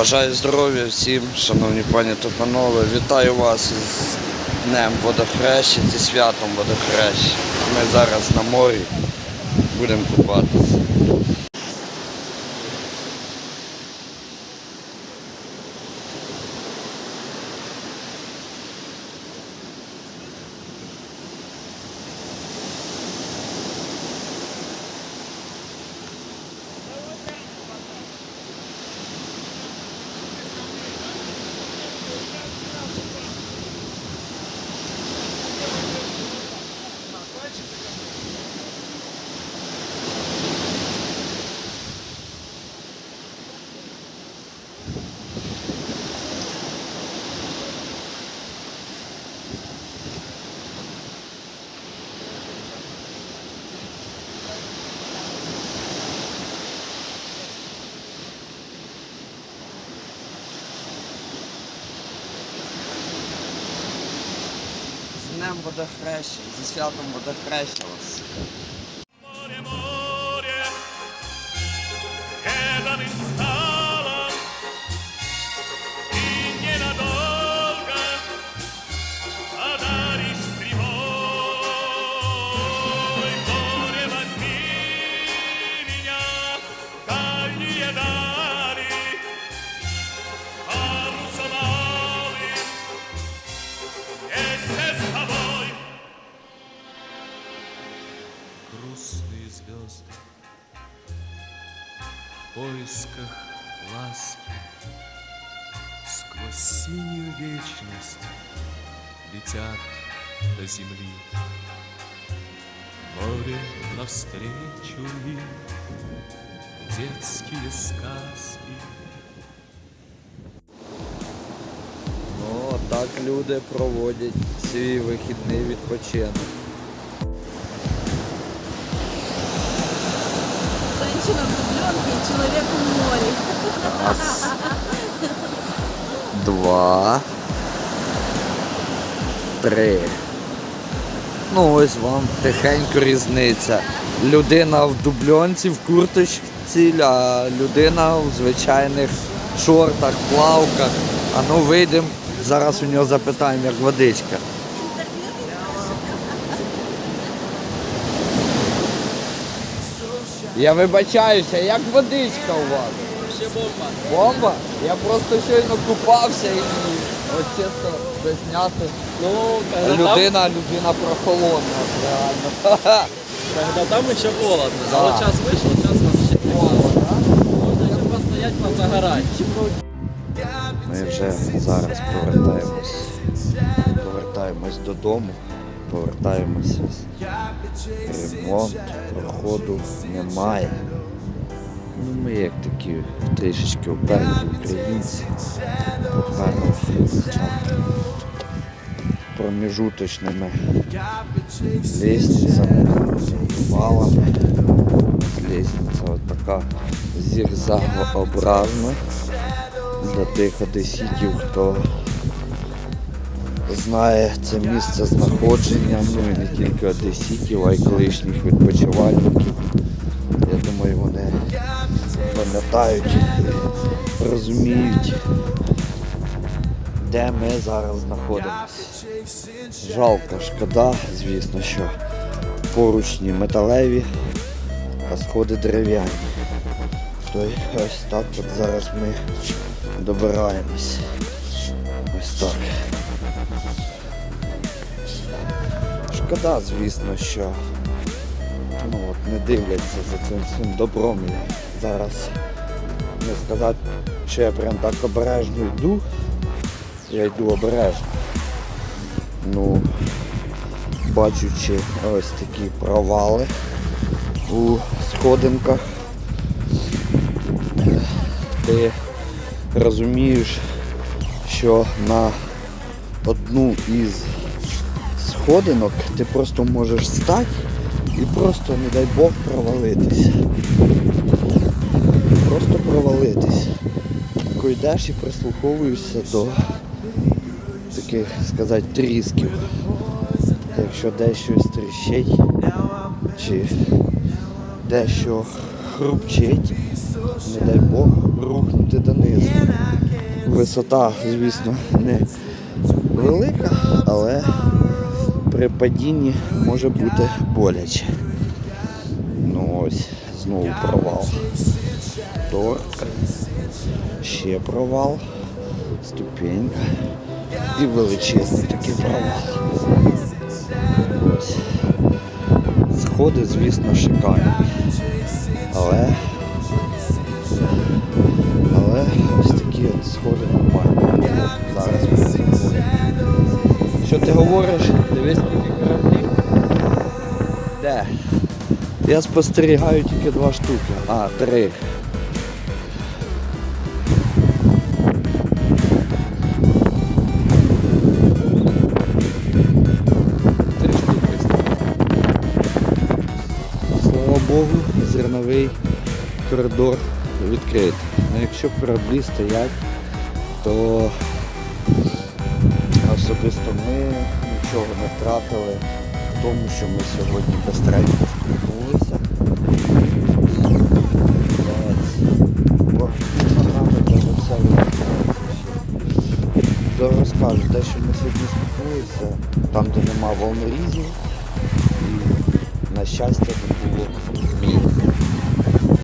Бажаю здоров'я всім, шановні пані та панове. Вітаю вас з Днем водохреща, зі святом водохреща. Ми зараз на морі будемо купатися. днем вода хреща, зі святом вода хрещалась. Поисках ласки сквозь синюю вечность летят до земли. Море навстречу им детские сказки. Ну, так люди проводять свій вихідний відпочинок. Человек в море. Раз. Два. Три. Ну ось вам тихенько різниця. Людина в дубльонці, в курточці, а людина в звичайних шортах, плавках. А ну вийдемо, зараз у нього запитаємо, як водичка. Я вибачаюся, як водичка у вас? Ще бомба. Бомба? Я просто щойно купався і от чесно засняти. Ну, Людина, людина прохолодна, реально. когда там еще холодно. Да. А вот сейчас вышел, сейчас вообще прекрасно. Можно еще постоять, позагорать. Ми вже зараз повертаємось. Повертаємось додому, повертаємось. Ремонт, проходу немає. Ну, ми як такі трішечки вперлі українці. Поперли проміжуточними лестницями, валами. Лестниця от така зігзагообразна для тих одеситів, хто знає це місце знаходження, ну і не тільки одеситів, а й колишніх відпочивальників. Я думаю, вони пам'ятають розуміють, де ми зараз знаходимося. Жалко, шкода, звісно, що поручні металеві, а сходи дерев'яні. Ось так от зараз ми добираємось. Ось так. Шкода, звісно, що ну, от, не дивляться за цим всім добром. Я зараз не сказати, що я прям так обережно йду. Я йду обережно. Ну, бачучи ось такі провали у сходинках, ти розумієш, що на одну із сходинок ти просто можеш стати і просто, не дай Бог, провалитись. Просто провалитись. Тако йдеш і прислуховуєшся до таких, сказати, трісків. Якщо десь щось тріщить чи дещо хрупчить, не дай Бог, рухнути донизу. Висота, звісно, не велика, але при падінні може бути боляче. Ну ось, знову провал. Торк. Ще провал. Ступенька. І величезний такий провал. Ось. Сходи, звісно, шикарні. Де? Я спостерігаю тільки два штуки. А, три. Три штуки. Слава Богу, зерновий коридор відкритий. Ну, якщо кораблі стоять, то особисто ми нічого не втратили тому, що ми сьогодні безстречно спілкувалися. То розкажу, те, що ми сьогодні спілкувалися, там, де нема волнорізів, і на щастя не було мін.